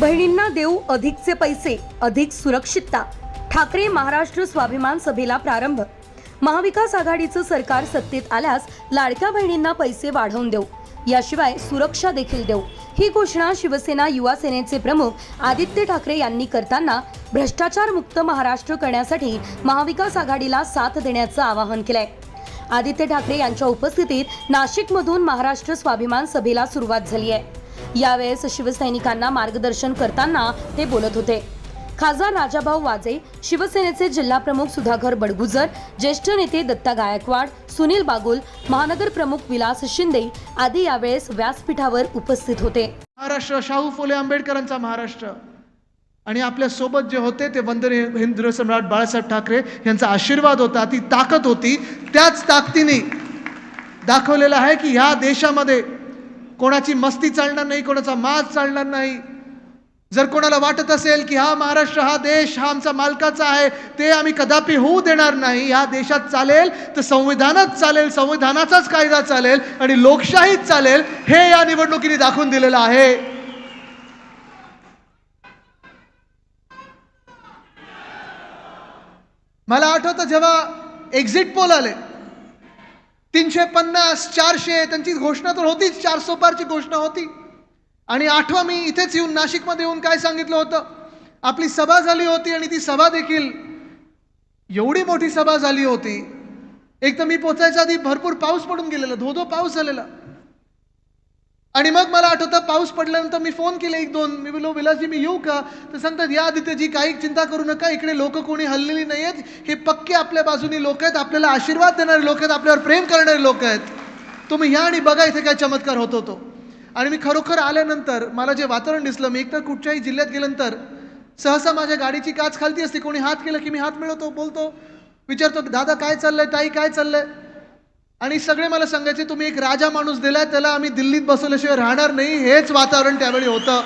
बहिणींना देऊ अधिकचे पैसे अधिक सुरक्षितता. ठाकरे महाराष्ट्र स्वाभिमान सभेला प्रारंभ. महाविकास आघाडीचं सरकार सत्तेत आल्यास लाडक्या बहिणींना पैसे वाढवून देऊ. याशिवाय सुरक्षा देखील देऊ. ही घोषणा शिवसेना युवा सेनेचे प्रमुख आदित्य ठाकरे यांनी करताना भ्रष्टाचार मुक्त महाराष्ट्र करण्यासाठी महाविकास आघाडीला साथ देण्याचं आवाहन केलंय. आदित्य ठाकरे यांच्या उपस्थितीत नाशिकमधून महाराष्ट्र स्वाभिमान सभेला सुरुवात झाली आहे यावेळेस शिवसैनिकांना मार्गदर्शन करताना ते बोलत होते. खासदार राजाभाऊ वाजे शिवसेनेचे जिल्हाप्रमुख सुधाकर बडगुजर ज्येष्ठ नेते दत्ता गायकवाड सुनील बागुल महानगर प्रमुख विलास शिंदे आदी यावेळेस व्यासपीठावर उपस्थित होते. महाराष्ट्र शाहू फुले आंबेडकरांचा महाराष्ट्र. आणि आपल्यासोबत जे होते ते वंदनीय हिंदू सम्राट बाळासाहेब ठाकरे यांचा आशीर्वाद होता ती ताकद होती. त्याच ताकदीने दाखवलेलं आहे की ह्या देशामध्ये कोणाची मस्ती चालणार नाही कोणाचा माज चालणार नाही. जर कोणाला वाटत असेल की हा महाराष्ट्र हा देश हा आमचा मालकाचा आहे ते आम्ही कदापि होऊ देणार नाही. ह्या देशात चालेल तर संविधानच चालेल संविधानाचाच कायदा चालेल आणि लोकशाहीच चालेल हे या निवडणुकीने दाखवून दिलेलं आहे. मला आठवतं जेव्हा एक्झिट पोल आले तीनशे पन्नास चारशे त्यांची घोषणा तर होतीच चार सोपारची घोषणा होती. आणि आठवा मी इथेच येऊन नाशिकमध्ये येऊन काय सांगितलं होतं? आपली सभा झाली होती आणि ती सभा देखील एवढी मोठी सभा झाली होती. एक तर मी पोचायच्या आधी भरपूर पाऊस पडून गेलेला धो धो पाऊस झालेला. आणि मग मला आठवतं पाऊस पडल्यानंतर मी फोन केले एक दोन. मी बोलो विलासजी मी येऊ का? तर सांगतात या आदित्यजी काही चिंता करू नका. इकडे लोक कोणी हल्लेली नाही आहेत हे पक्के आपल्या बाजूनी लोक आहेत. आपल्याला आशीर्वाद देणारे लोक आहेत. आपल्यावर प्रेम करणारे लोक आहेत. तुम्ही ह्या आणि बघा इथे काय चमत्कार होतो तो आणि मी खरोखर आल्यानंतर मला जे वातावरण दिसलं मी एकतर कुठच्याही जिल्ह्यात गेल्यानंतर सहसा माझ्या गाडीची काच खालती असते. कोणी हात केलं की मी हात मिळवतो बोलतो. विचारतो दादा काय चाललंय? ताई काय चाललंय? आणि सगळे मला सांगायचे तुम्ही एक राजा माणूस दिलाय त्याला आम्ही दिल्लीत बसवल्याशिवाय राहणार नाही. हेच वातावरण त्यावेळी होतं.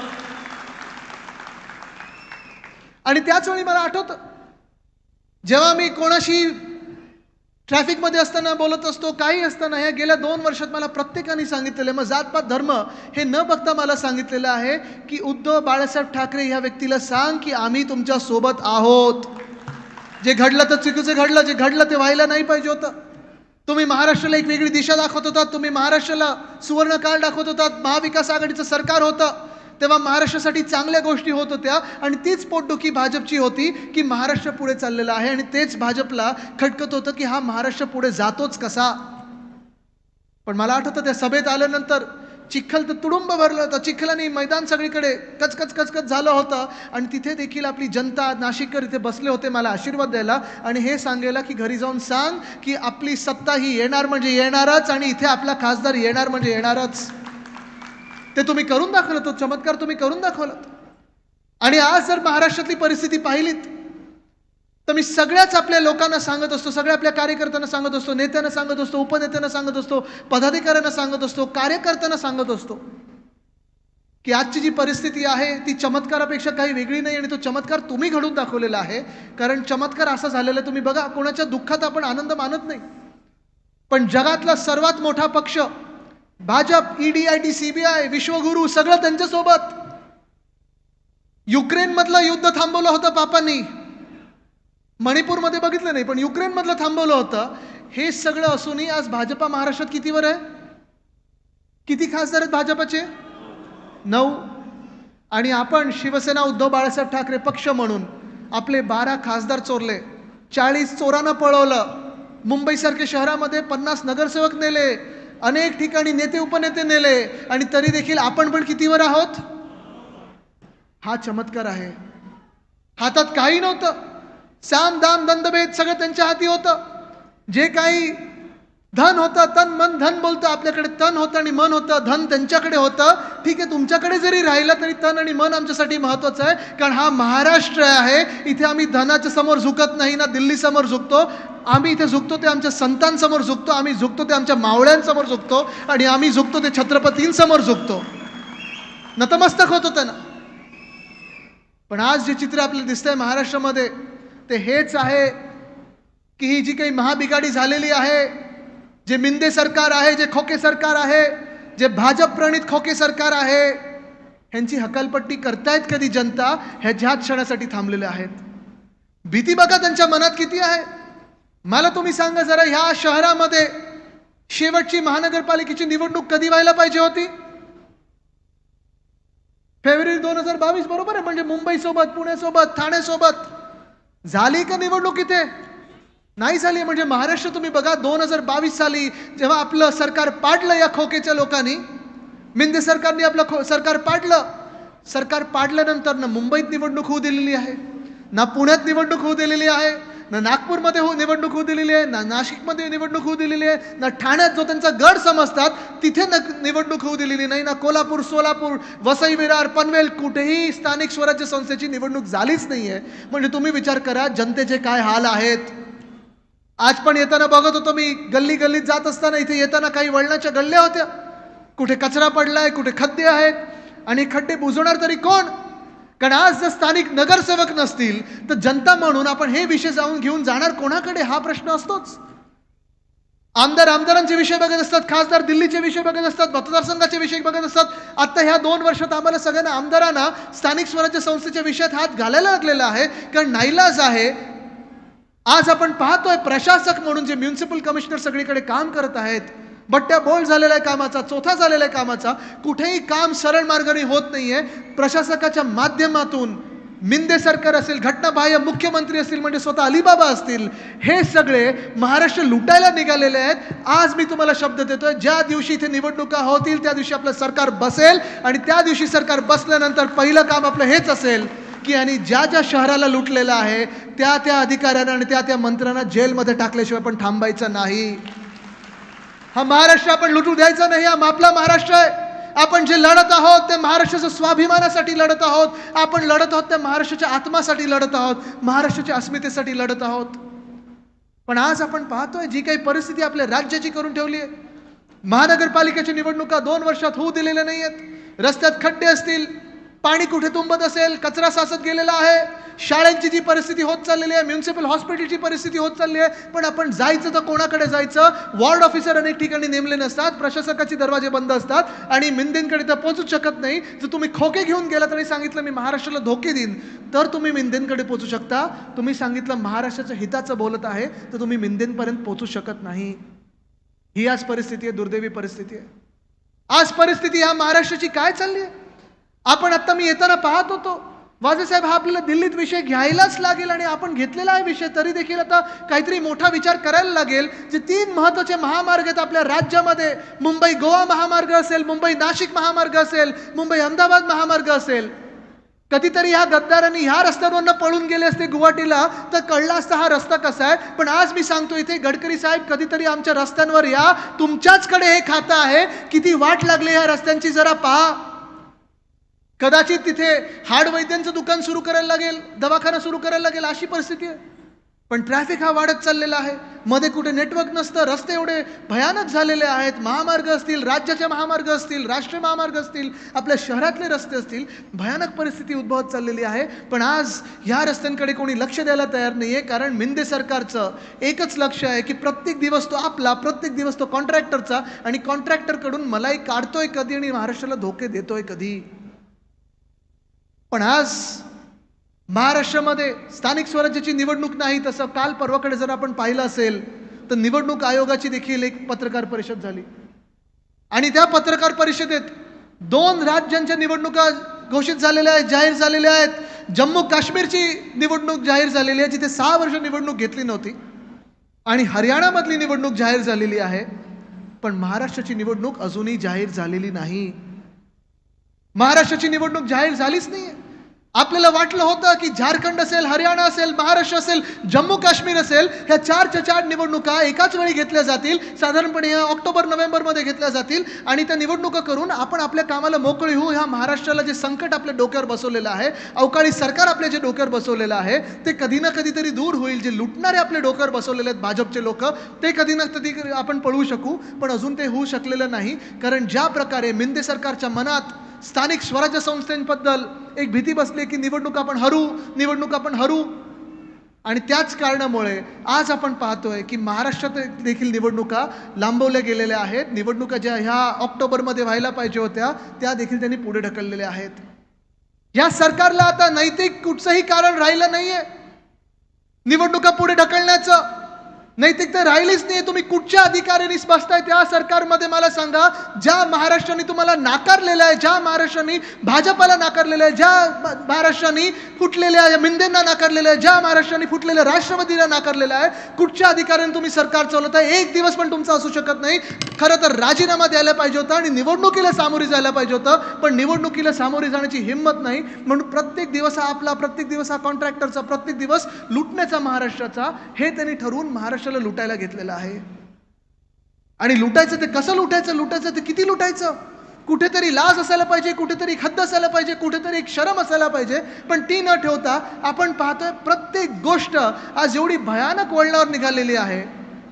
आणि त्याच वेळी मला आठवतं जेव्हा मी कोणाशी ट्रॅफिकमध्ये असताना बोलत असतो काही असताना ह्या गेल्या दोन वर्षात मला प्रत्येकाने सांगितलेलं आहे मग जातपात धर्म हे न बघता मला सांगितलेलं आहे की उद्धव बाळासाहेब ठाकरे ह्या व्यक्तीला सांग की आम्ही तुमच्यासोबत आहोत. जे घडलं तर चुकीचं घडलं जे घडलं ते व्हायला नाही पाहिजे होतं. तुम्ही महाराष्ट्राला एक वेगळी दिशा दाखवत होतात. तुम्ही महाराष्ट्राला सुवर्णकाळ दाखवत होतात. महाविकास आघाडीचं सरकार होतं. तेव्हा महाराष्ट्रासाठी चांगल्या गोष्टी होत होत्या. आणि तीच पोटदुखी भाजपची होती की महाराष्ट्र पुढे चाललेला आहे. आणि तेच भाजपला खटकत होतं की हा महाराष्ट्र पुढे जातोच कसा. पण मला आठवतं त्या सभेत आल्यानंतर चिखल तर तुडुंब भरलं होतं. चिखलाने मैदान सगळीकडे. कचकच कचकच झालं होतं. आणि तिथे देखील आपली जनता नाशिककर इथे बसले होते मला आशीर्वाद द्यायला. आणि हे सांगायला की घरी जाऊन सांग की आपली सत्ता ही येणार म्हणजे येणारच आणि इथे आपला खासदार येणार म्हणजे येणारच. ते तुम्ही करून दाखवलं तो चमत्कार तुम्ही करून दाखवलं. आणि आज जर महाराष्ट्रातली परिस्थिती पाहिलीत तर मी सगळ्याच आपल्या लोकांना सांगत असतो सगळ्या आपल्या कार्यकर्त्यांना सांगत असतो नेत्यांना सांगत असतो उपनेत्यांना सांगत असतो पदाधिकाऱ्यांना सांगत असतो कार्यकर्त्यांना सांगत असतो की आजची जी परिस्थिती आहे ती चमत्कारापेक्षा काही वेगळी नाही आणि तो चमत्कार तुम्ही घडून दाखवलेला आहे. कारण चमत्कार असा झालेला आहे तुम्ही बघा कोणाच्या दुःखात आपण आनंद मानत नाही. पण जगातला सर्वात मोठा पक्ष भाजप ईडी आय सीबीआय विश्वगुरू सगळं त्यांच्यासोबत. युक्रेनमधलं युद्ध थांबवलं होतं पापांनी. मणिपूरमध्ये बघितलं नाही पण युक्रेनमधलं थांबवलं होतं. हे सगळं असूनही आज भाजपा महाराष्ट्रात कितीवर आहे? किती खासदार आहेत भाजपाचे? नऊ. आणि आपण शिवसेना उद्धव बाळासाहेब ठाकरे पक्ष म्हणून आपले बारा खासदार चोरले. चाळीस चोरांना पळवलं. मुंबईसारख्या शहरामध्ये पन्नास नगरसेवक नेले. अनेक ठिकाणी नेते उपनेते नेले. आणि तरी देखील आपण पण कितीवर आहोत? हा चमत्कार आहे. हातात काही नव्हतं. साम दाम दंदभेद सगळं त्यांच्या हाती होतं. जे काही धन होतं तन मन धन बोलतं आपल्याकडे तन होतं आणि मन होतं धन त्यांच्याकडे होतं. ठीक आहे तुमच्याकडे जरी राहिलं तरी तन आणि मन आमच्यासाठी महत्त्वाचं आहे. कारण हा महाराष्ट्र आहे इथे आम्ही धनाच्या समोर झुकत नाही ना दिल्लीसमोर झुकतो. आम्ही इथे झुकतो ते आमच्या संतांसमोर झुकतो. आम्ही झुकतो ते आमच्या मावळ्यांसमोर झुकतो. आणि आम्ही झुकतो ते छत्रपतींसमोर झुकतो. नतमस्तक होतो त्यांना. पण आज जे चित्र आपल्याला दिसतंय महाराष्ट्रामध्ये ते हेच आहे की ही जी काही महाबिघाडी झालेली आहे जे मिंदे सरकार आहे जे खोके सरकार आहे जे भाजप प्रणित खोके सरकार आहे ह्यांची हकालपट्टी करतायत कधी जनता ह्याच्या क्षणासाठी थांबलेल्या आहेत. भीती बघा त्यांच्या मनात किती आहे. मला तुम्ही सांगा जरा ह्या शहरामध्ये शेवटची महानगरपालिकेची निवडणूक कधी व्हायला पाहिजे होती? फेब्रुवारी दोन हजार बावीस बरोबर आहे म्हणजे मुंबईसोबत पुण्यासोबत ठाण्यासोबत झाली का निवडणूक इथे? नाही झाली. म्हणजे महाराष्ट्र तुम्ही बघा दोन हजार बावीस साली जेव्हा आपलं सरकार पाडलं या खोकेच्या लोकांनी मिंदे सरकारने आपलं खो सरकार पाडलं. सरकार पाडल्यानंतर ना मुंबईत निवडणूक होऊ दिलेली आहे ना पुण्यात निवडणूक होऊ दिलेली आहे ना नागपूरमध्ये हो निवडणूक होऊ दिलेली आहे ना नाशिकमध्ये निवडणूक होऊ दिलेली आहे ना ठाण्यात जो त्यांचा गड समजतात तिथे न निवडणूक होऊ दिलेली नाही ना कोल्हापूर सोलापूर वसई विरार पनवेल कुठेही स्थानिक स्वराज्य संस्थेची निवडणूक झालीच नाही आहे म्हणजे तुम्ही विचार करा जनतेचे काय हाल आहेत? आज पण येताना बघत होतो मी गल्ली गल्लीत जात असताना इथे येताना काही वळणाच्या गल्ल्या होत्या. कुठे कचरा पडलाय कुठे खड्डे आहेत? आणि खड्डे बुजवणार तरी कोण? कारण आज जर स्थानिक नगरसेवक नसतील तर जनता म्हणून आपण हे विषय जाऊन घेऊन जाणार कोणाकडे? हा प्रश्न असतोच. आमदार आमदारांचे विषय बघत असतात खासदार दिल्लीचे विषय बघत असतात मतदारसंघाचे विषय बघत असतात. आता ह्या दोन वर्षात आम्हाला सगळ्यांना आमदारांना स्थानिक स्वराज्य संस्थेच्या विषयात हात घालायला लागलेला आहे. कारण नाईलाज आहे. आज आपण पाहतोय प्रशासक म्हणून जे म्युन्सिपल कमिशनर सगळीकडे काम करत आहेत बट्ट्या बोल झालेला आहे कामाचा चोथा झालेला आहे कामाचा. कुठेही काम सरळ मार्गाने होत नाही आहे प्रशासकाच्या माध्यमातून मिंदे सरकार असेल घटनाबाह्य मुख्यमंत्री असतील म्हणजे स्वतः अलिबाबा असतील हे सगळे महाराष्ट्र लुटायला निघालेले आहेत. आज मी तुम्हाला शब्द देतोय ज्या दिवशी इथे निवडणुका होतील त्या दिवशी आपलं सरकार बसेल आणि त्या दिवशी सरकार बसल्यानंतर पहिलं काम आपलं हेच असेल की आणि ज्या ज्या शहराला लुटलेलं आहे त्या त्या अधिकाऱ्यांना आणि त्या त्या मंत्र्यांना जेलमध्ये टाकल्याशिवाय पण थांबायचं नाही. हा महाराष्ट्र आपण लुटू द्यायचा नाही हा आपला महाराष्ट्र आहे. आपण जे लढत आहोत ते महाराष्ट्राच्या स्वाभिमानासाठी लढत आहोत. आपण लढत आहोत त्या महाराष्ट्राच्या आत्मासाठी लढत आहोत. महाराष्ट्राच्या अस्मितेसाठी लढत आहोत. पण आज आपण पाहतोय जी काही परिस्थिती आपल्या राज्याची करून ठेवली आहे. महानगरपालिकेच्या निवडणुका दोन वर्षात होऊ दिलेल्या नाही आहेत रस्त्यात खड्डे असतील पाणी कुठे तुंबत असेल कचरा साचत गेलेला आहे. शाळांची जी परिस्थिती होत चाललेली आहे म्युन्सिपल हॉस्पिटलची परिस्थिती होत चालली आहे पण आपण जायचं तर कोणाकडे जायचं? वॉर्ड ऑफिसर अनेक ठिकाणी नेमले नसतात प्रशासकाचे दरवाजे बंद असतात आणि मिंदेंकडे तर पोहोचूच शकत नाही. जर तुम्ही खोके घेऊन गेला आणि सांगितलं मी महाराष्ट्राला धोके देईन. तर तुम्ही मिंदेंकडे पोहोचू शकता. तुम्ही सांगितलं महाराष्ट्राच्या हिताचं बोलत आहे. तर तुम्ही मिंदेंपर्यंत पोहोचू शकत नाही. ही आज परिस्थिती आहे दुर्दैवी परिस्थिती आहे. आज परिस्थिती ह्या महाराष्ट्राची काय चालली आहे? आपण आत्ता मी येताना पाहत होतो. वाजेसाहेब हा आपल्याला दिल्लीत विषय घ्यायलाच लागेल आणि आपण घेतलेला आहे विषय तरी देखील आता काहीतरी मोठा विचार करायला लागेल. जे तीन महत्त्वाचे महामार्ग आहेत आपल्या राज्यामध्ये मुंबई गोवा महामार्ग असेल मुंबई नाशिक महामार्ग असेल मुंबई अहमदाबाद महामार्ग असेल. कधीतरी ह्या गद्दारांनी ह्या रस्त्यावरनं पळून गेले असते गुवाहाटीला तर कळला असता हा रस्ता कसा आहे. पण आज मी सांगतो इथे गडकरी साहेब कधीतरी आमच्या रस्त्यांवर या तुमच्याचकडे हे खातं आहे. किती वाट लागली ह्या रस्त्यांची जरा पहा. कदाचित तिथे हाड वैद्यांचं दुकान सुरू करायला लागेल दवाखाना सुरू करायला लागेल अशी परिस्थिती आहे. पण ट्रॅफिक हा वाढत चाललेला आहे. मध्ये कुठे नेटवर्क नसतं रस्ते एवढे भयानक झालेले आहेत. महामार्ग असतील राज्याचे महामार्ग असतील राष्ट्रीय महामार्ग असतील आपल्या शहरातले रस्ते असतील भयानक परिस्थिती उद्भवत चाललेली आहे. पण आज ह्या रस्त्यांकडे कोणी लक्ष द्यायला तयार नाही आहे कारण मिंदे सरकारचं एकच लक्ष आहे की प्रत्येक दिवस तो आपला प्रत्येक दिवस तो कॉन्ट्रॅक्टरचा आणि कॉन्ट्रॅक्टरकडून मलाई काढतोय कधी आणि महाराष्ट्राला धोके देतोय कधी? पण आज महाराष्ट्रामध्ये स्थानिक स्वराज्याची निवडणूक नाही तसं काल परवाकडे जर आपण पाहिलं असेल तर निवडणूक आयोगाची देखील एक पत्रकार परिषद झाली. आणि त्या पत्रकार परिषदेत दोन राज्यांच्या निवडणुका घोषित झालेल्या आहेत जाहीर झालेल्या आहेत. जम्मू काश्मीरची निवडणूक जाहीर झालेली आहे जिथे सहा वर्ष निवडणूक घेतली नव्हती. आणि हरियाणामधली निवडणूक जाहीर झालेली आहे. पण महाराष्ट्राची निवडणूक अजूनही जाहीर झालेली नाही. महाराष्ट्राची निवडणूक जाहीर झालीच नाही आपल्याला वाटलं होतं की झारखंड असेल हरियाणा असेल महाराष्ट्र असेल जम्मू काश्मीर असेल ह्या चारच्या चार निवडणुका एकाच वेळी घेतल्या जातील साधारणपणे ह्या ऑक्टोबर नोव्हेंबरमध्ये घेतल्या जातील आणि त्या निवडणुका करून आपण आपल्या कामाला मोकळी होऊ ह्या महाराष्ट्राला जे संकट आपल्या डोक्यावर बसवलेलं आहे अवकाळी सरकार आपल्या जे डोक्यावर बसवलेलं आहे ते कधी ना कधीतरी दूर होईल. जे लुटणारे आपल्या डोक्यावर बसवलेले आहेत भाजपचे लोक ते कधी ना कधी आपण पळवू शकू पण अजून ते होऊ शकलेलं नाही. कारण ज्या प्रकारे मिंदे सरकारच्या मनात स्थानिक स्वराज्य संस्थांबद्दल एक भीती बसली की निवडणूक आपण हरू निवडणूक आपण हरू. आणि त्याच कारणामुळे आज आपण पाहतोय की महाराष्ट्रात देखील निवडणुका लांबवल्या गेलेल्या आहेत. निवडणुका ज्या ह्या ऑक्टोबरमध्ये व्हायला पाहिजे होत्या त्या देखील त्यांनी पुढे ढकललेल्या आहेत. या सरकारला आता नैतिक कुठचंही कारण राहिलं नाहीये. निवडणुका पुढे ढकलण्याचं. नैतिकता राहिलीच नाही तुम्ही कुठच्या अधिकाऱ्यांनी बसताय? त्या सरकारमध्ये मला सांगा. ज्या महाराष्ट्राने तुम्हाला नाकारलेलं आहे ज्या महाराष्ट्राने भाजपाला नाकारलेलं आहे ज्या महाराष्ट्राने फुटलेल्या या मिंदेंना नाकारलेलं आहे ज्या महाराष्ट्राने फुटलेल्या राष्ट्रवादीला नाकारलेलं आहे कुठच्या अधिकाऱ्याने तुम्ही सरकार चालवत आहे एक दिवस पण तुमचा असू शकत नाही. खरं तर राजीनामा द्यायला पाहिजे होता आणि निवडणुकीला सामोरे जायला पाहिजे होतं. पण निवडणुकीला सामोरे जाण्याची हिंमत नाही. म्हणून प्रत्येक दिवस हा आपला प्रत्येक दिवस हा कॉन्ट्रॅक्टरचा प्रत्येक दिवस लुटण्याचा महाराष्ट्राचा. हे त्यांनी ठरवून महाराष्ट्राला लुटायला घेतलेलं आहे. आणि लुटायचं ते कसं लुटायचं? लुटायचं ते किती लुटायचं? कुठेतरी लाज असायला पाहिजे कुठेतरी खद्द असायला पाहिजे कुठेतरी एक शरम असायला पाहिजे. पण ती न ठेवता आपण पाहतोय प्रत्येक गोष्ट आज एवढी भयानक वळणावर निघालेली आहे.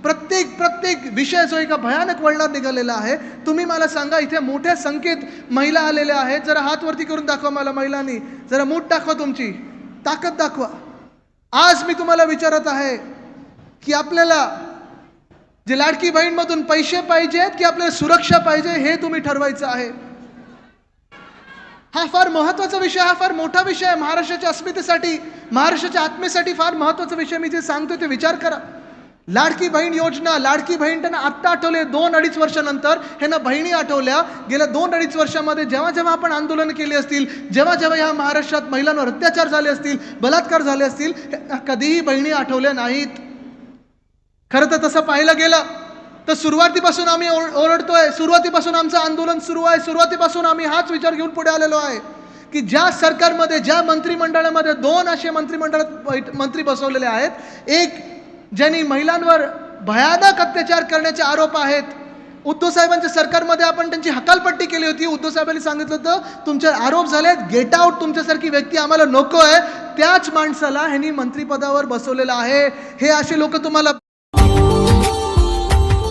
प्रत्येक प्रत्येक विषय जो एका भयानक वळणावर निघालेला आहे. तुम्ही मला सांगा इथे मोठ्या संख्येत महिला आलेल्या आहेत. जरा हात वरती करून दाखवा मला महिलांनी. जरा मूठ दाखवा तुमची. ताकद दाखवा. आज मी तुम्हाला विचारत आहे की आपल्याला जे लाडकी बहीणमधून पैसे पाहिजेत की आपल्याला सुरक्षा पाहिजे हे तुम्ही ठरवायचं आहे. हा फार महत्त्वाचा विषय हा फार मोठा विषय आहे. महाराष्ट्राच्या अस्मितेसाठी महाराष्ट्राच्या आत्मेसाठी फार महत्त्वाचा विषय मी जे सांगतो ते विचार करा. लाडकी बहीण योजना लाडकी बहीण त्यांना आत्ता आठवले दोन अडीच वर्षानंतर ह्यांना बहिणी आठवल्या. गेल्या दोन अडीच वर्षामध्ये जेव्हा जेव्हा आपण आंदोलन केली असतील जेव्हा जेव्हा ह्या महाराष्ट्रात महिलांवर अत्याचार झाले असतील बलात्कार झाले असतील कधीही बहिणी आठवल्या नाहीत. खरं तर तसं पाहिलं गेलं तर सुरुवातीपासून आम्ही ओर- ओरडतोय. सुरुवातीपासून आमचं आंदोलन सुरू आहे. सुरुवातीपासून आम्ही हाच विचार घेऊन पुढे आलेलो आहे की ज्या सरकारमध्ये ज्या मंत्रिमंडळामध्ये दोन असे मंत्रिमंडळात मंत्री बसवलेले आहेत. एक ज्यांनी महिलांवर भयानक अत्याचार करण्याचे आरोप आहेत. उद्धव साहेबांच्या सरकारमध्ये आपण त्यांची हकालपट्टी केली होती. उद्धव साहेबांनी सांगितलं होतं तुमचे आरोप झालेत. गेट आउट तुमच्यासारखी व्यक्ती आम्हाला नको आहे. त्याच माणसाला ह्यांनी मंत्रिपदावर बसवलेलं आहे. हे असे लोक तुम्हाला